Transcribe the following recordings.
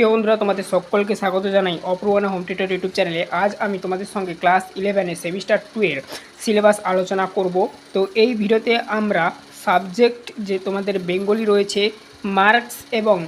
প্রিয় বন্ধুরা, তোমাদের সকলকে স্বাগত জানাই অপ্রবানা হোম টিউটার ইউটিউব চ্যানেলে। আজ আমি তোমাদের সঙ্গে ক্লাস ইলেভেনের সেমিস্টার টু এর সিলেবাস আলোচনা করব। তো এই ভিডিওতে আমরা সাবজেক্ট যে তোমাদের বেঙ্গলি রয়েছে মার্কস এবং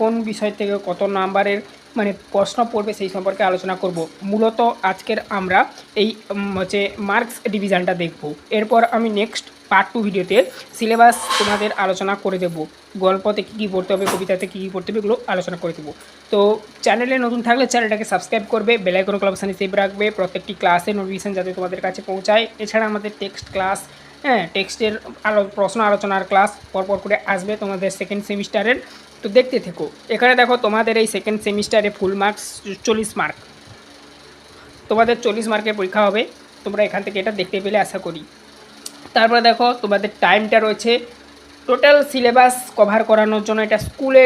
কোন বিষয় থেকে কত নাম্বারের মানে প্রশ্ন পড়বে সেই সম্পর্কে আলোচনা করব। মূলত আজকের আমরা এই হচ্ছে মার্কস ডিভিশনটা দেখব। এরপর আমি নেক্সট পার্ট টু ভিডিওতে সিলেবাস তোমাদের আলোচনা করে দেব। গল্পতে কী কী পড়তে হবে, কবিতাতে কী কী পড়তে হবে এগুলো আলোচনা করে দেবো। তো চ্যানেলে নতুন থাকলে চ্যানেলটাকে সাবস্ক্রাইব করবে বেলাইকন ক্লাবসানে সেভ রাখবে, প্রত্যেকটি ক্লাসের নোটিফিকেশন যাতে তোমাদের কাছে পৌঁছায়। এছাড়া আমাদের টেক্সট ক্লাস হ্যাঁ টেক্সটের আলো, প্রশ্ন আলোচনার ক্লাস পরপর করে আসবে তোমাদের সেকেন্ড সেমিস্টারের তো দেখতে থেকো, এখানে দেখো তোমাদের এই সেকেন্ড সেমিস্টারে ফুল মার্কস চল্লিশ মার্ক তোমাদের চল্লিশ মার্কের পরীক্ষা হবে, তোমরা এখান থেকে এটা দেখতে পেলে আশা করি। তারপরে দেখো তোমাদের টাইমটা রয়েছে। টোটাল সিলেবাস কভার করানোর জন্য এটা স্কুলে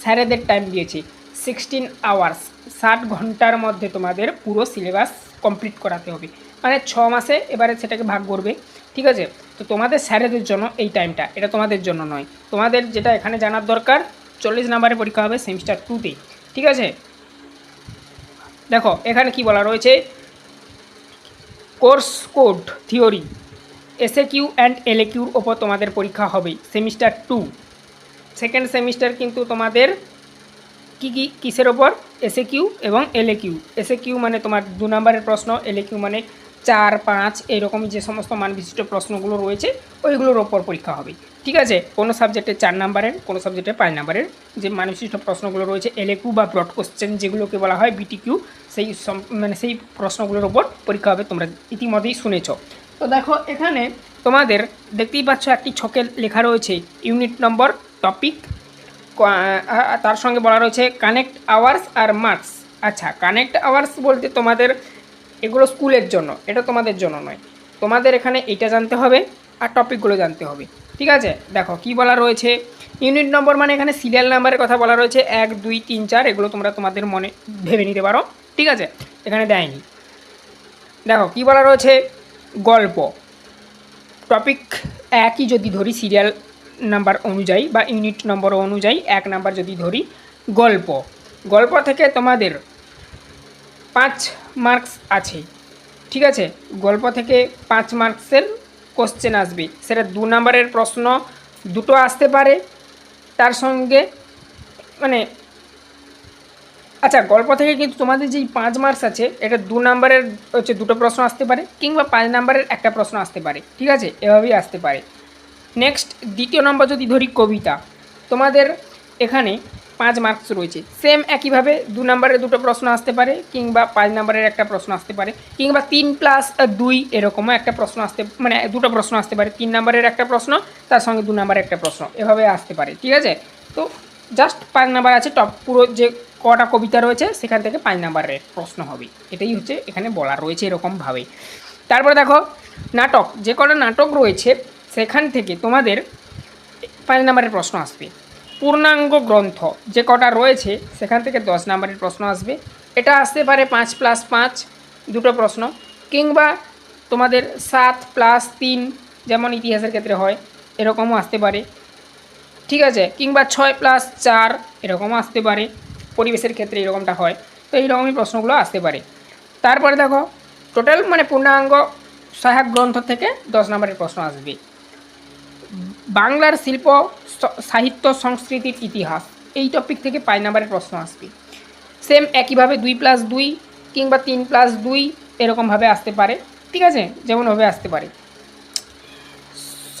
স্যারেদের টাইম দিয়েছে সিক্সটিন আওয়ার্স ষাট ঘণ্টার মধ্যে তোমাদের পুরো সিলেবাস কমপ্লিট করাতে হবে। মানে ছ মাসে এবারে সেটাকে ভাগ করবে, ঠিক আছে? তো তোমাদের স্যারেদের জন্য এই টাইমটা এটা তোমাদের জন্য নয়। তোমাদের যেটা এখানে জানার দরকার, চল্লিশ নাম্বারের পরীক্ষা হবে সেমিস্টার টুতে ঠিক আছে? দেখো, এখানে কি বলা রয়েছে? Course code theory SA Q and LA কিউর ওপর তোমাদের পরীক্ষা হবে সেমিস্টার টু সেকেন্ড সেমিস্টার কিন্তু তোমাদের কি কি, কিসের ওপর? এসএ কিউ এবং এলএ কিউ এসএ কিউ মানে তোমার দু নম্বরের প্রশ্ন এলএ কিউ মানে চার, পাঁচ এরকম যে সমস্ত মান বিশিষ্ট প্রশ্নগুলো রয়েছে, ওইগুলোর ওপর পরীক্ষা হবে। ঠিক আছে? কোনো সাবজেক্টে চার নাম্বারের, কোনো সাবজেক্টে পাঁচ নাম্বারের যে মান বিশিষ্ট প্রশ্নগুলো রয়েছে এলএ কিউ বা ব্রড কোশ্চেন যেগুলোকে বলা হয় বিটি কিউ সেই মানে সেই প্রশ্নগুলোর ওপর পরীক্ষা হবে তোমরা ইতিমধ্যেই শুনেছ। তো দেখো, এখানে তোমাদের দেখতেই পাচ্ছ একটি ছকে লেখা রয়েছে ইউনিট নম্বর টপিক তার সঙ্গে বলা রয়েছে কানেক্ট আওয়ার্স আর মার্কস আচ্ছা কানেক্ট আওয়ার্স বলতে তোমাদের এগুলো স্কুলের জন্য, এটা তোমাদের জন্য নয়। তোমাদের এখানে এটা জানতে হবে আর টপিকগুলো জানতে হবে, ঠিক আছে? দেখো, কি বলা রয়েছে? ইউনিট নম্বর মানে এখানে সিরিয়াল নাম্বারের কথা বলা রয়েছে, এক, দুই, তিন, চার, এগুলো তোমরা তোমাদের মনে ভেবে নিতে পারো, ঠিক আছে? এখানে দেয়নি। দেখো, কি বলা রয়েছে? গল্প। টপিক একই যদি ধরি সিরিয়াল নাম্বার অনুযায়ী বা ইউনিট নম্বর অনুযায়ী এক নাম্বার যদি ধরি, গল্প। গল্প থেকে তোমাদের পাঁচ মার্কস আছে, ঠিক আছে? গল্প থেকে পাঁচ মার্কসের কোশ্চেন আসবে। সেটা দু নম্বরের প্রশ্ন, দুটো আসতে পারে। তার সঙ্গে মানে আচ্ছা গল্প থেকে কিন্তু তোমাদের যেই পাঁচ মার্কস আছে, এটা দু নাম্বারের হচ্ছে দুটো প্রশ্ন আসতে পারে কিংবা পাঁচ নাম্বারের একটা প্রশ্ন আসতে পারে, ঠিক আছে? এভাবেই আসতে পারে। নেক্সট দ্বিতীয় নম্বর যদি ধরি কবিতা, তোমাদের এখানে পাঁচ মার্কস রয়েছে। সেম একইভাবে দু নম্বরের দুটো প্রশ্ন আসতে পারে কিংবা পাঁচ নম্বরের একটা প্রশ্ন আসতে পারে, কিংবা তিন প্লাস দুই এরকমও একটা প্রশ্ন আসতে মানে দুটো প্রশ্ন আসতে পারে। তিন নম্বরের একটা প্রশ্ন, তার সঙ্গে দু নম্বরের একটা প্রশ্ন। এভাবে আসতে পারে, ঠিক আছে? তো জাস্ট পাঁচ নাম্বার আছে, টপ পুরো যে কটা কবিতা রয়েছে, সেখান থেকে পাঁচ নাম্বারের প্রশ্ন হবে। এটাই হচ্ছে এখানে বলা রয়েছে এরকমভাবে। তারপরে দেখো, নাটক, যে কটা নাটক রয়েছে, সেখান থেকে তোমাদের পাঁচ নাম্বারের প্রশ্ন আসবে। পূর্ণাঙ্গ গ্রন্থ, যে কটা রয়েছে, সেখান থেকে দশ নাম্বারের প্রশ্ন আসবে। এটা আসতে পারে পাঁচ প্লাস পাঁচ, দুটো প্রশ্ন। কিংবা তোমাদের সাত প্লাস তিন, যেমন ইতিহাসের ক্ষেত্রে হয়, এরকমও আসতে পারে। ঠিক আছে? কিংবা ছয় প্লাস চার এরকমও আসতে পারে। পরিবেশের ক্ষেত্রে এরকমটা হয়। তো এইরকমই প্রশ্নগুলো আসতে পারে। তারপরে দেখো টোটাল মানে পূর্ণাঙ্গ সহায়ক গ্রন্থ থেকে দশ নম্বরের প্রশ্ন আসবে। বাংলার শিল্প সাহিত্য সংস্কৃতির ইতিহাস, এই টপিক থেকে পাঁচ নম্বরের প্রশ্ন আসবে। সেম একইভাবে দুই প্লাস দুই কিংবা তিন প্লাস দুই এরকমভাবে আসতে পারে। ঠিক আছে? যেমনভাবে আসতে পারে।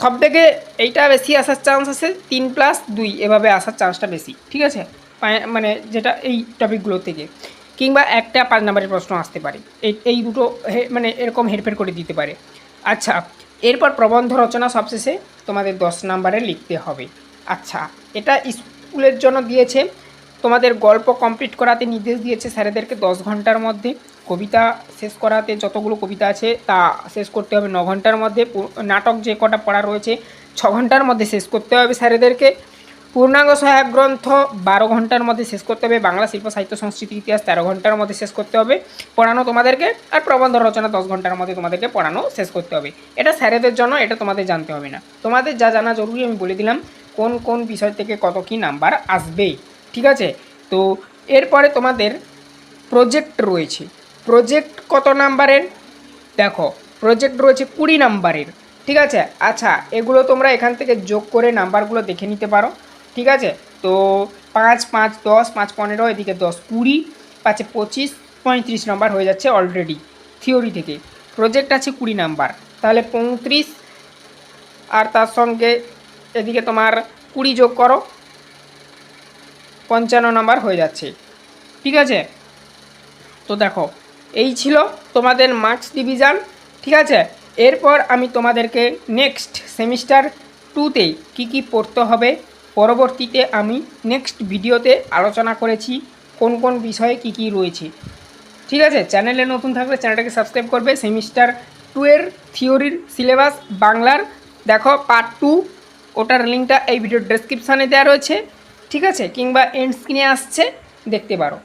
সব থেকে এইটা বেশি আসার চান্স আছে, তিন প্লাস দুই, এভাবে আসার চান্সটা বেশি, ঠিক আছে? মানে যেটা এই টপিকগুলো থেকে। কিংবা একটা পাঁচ নাম্বারের প্রশ্ন আসতে পারে। এই এই দুটো মানে এরকম হেরফের করে দিতে পারে। আচ্ছা এরপর প্রবন্ধ রচনা সবশেষে তোমাদের দশ নাম্বারে লিখতে হবে। আচ্ছা এটা স্কুলের জন্য দিয়েছে। তোমাদের গল্প কমপ্লিট করাতে নির্দেশ দিয়েছে স্যারেদেরকে দশ ঘণ্টার মধ্যে। কবিতা শেষ করাতে যতগুলো কবিতা আছে তা শেষ করতে হবে ন ঘণ্টার মধ্যে। নাটক যে কটা পড়া রয়েছে ছ ঘণ্টার মধ্যে শেষ করতে হবে স্যারেদেরকে। পূর্ণাঙ্গ সহায়ক গ্রন্থ বারো ঘণ্টার মধ্যে শেষ করতে হবে। বাংলা শিল্প, সাহিত্য, সংস্কৃতি, ইতিহাস তেরো ঘণ্টার মধ্যে শেষ করতে হবে পড়ানো তোমাদেরকে আর প্রবন্ধ রচনা দশ ঘণ্টার মধ্যে তোমাদেরকে পড়ানো শেষ করতে হবে। এটা স্যারেদের জন্য, এটা তোমাদের জানতে হবে না। তোমাদের যা জানা জরুরি আমি বলে দিলাম। কোন কোন বিষয় থেকে কত কী নাম্বার আসবে ঠিক আছে? তো এরপরে তোমাদের প্রজেক্ট রয়েছে। প্রজেক্ট কত নাম্বারের দেখো প্রজেক্ট রয়েছে কুড়ি নাম্বারের ঠিক আছে? আচ্ছা এগুলো তোমরা এখান থেকে যোগ করে নাম্বারগুলো দেখে নিতে পারো। ঠিক আছে? তো পাঁচ পাঁচ, দশ, পাঁচ, পনেরো, এদিকে দশ, কুড়ি, পাঁচে পঁচিশ, পঁয়ত্রিশ নাম্বার হয়ে যাচ্ছে অলরেডি থিওরি থেকে। প্রজেক্ট আছে কুড়ি নাম্বার তাহলে পঁয়ত্রিশ, আর তার সঙ্গে এদিকে তোমার কুড়ি যোগ করো। পঞ্চান্ন নাম্বার হয়ে যাচ্ছে। ঠিক আছে? তো দেখো, এই ছিল তোমাদের মার্কস ডিভিশন ঠিক আছে? এরপর আমি তোমাদেরকে নেক্সট সেমিস্টার টুতে কি কি পড়তে হবে, পরবর্তীতে আমি নেক্সট ভিডিওতে আলোচনা করেছি, কোন কোন বিষয়ে কি কি রয়েছে। ঠিক আছে? চ্যানেলে নতুন থাকলে চ্যানেলটাকে সাবস্ক্রাইব করবে। সেমিস্টার টু এর থিওরির সিলেবাস বাংলার। দেখো পার্ট টু ওটার লিঙ্কটা এই ভিডিওর ডেসক্রিপশানে দেওয়া রয়েছে। ঠিক আছে? কিংবা এন্ড স্ক্রিনে আসছে দেখতে পারো।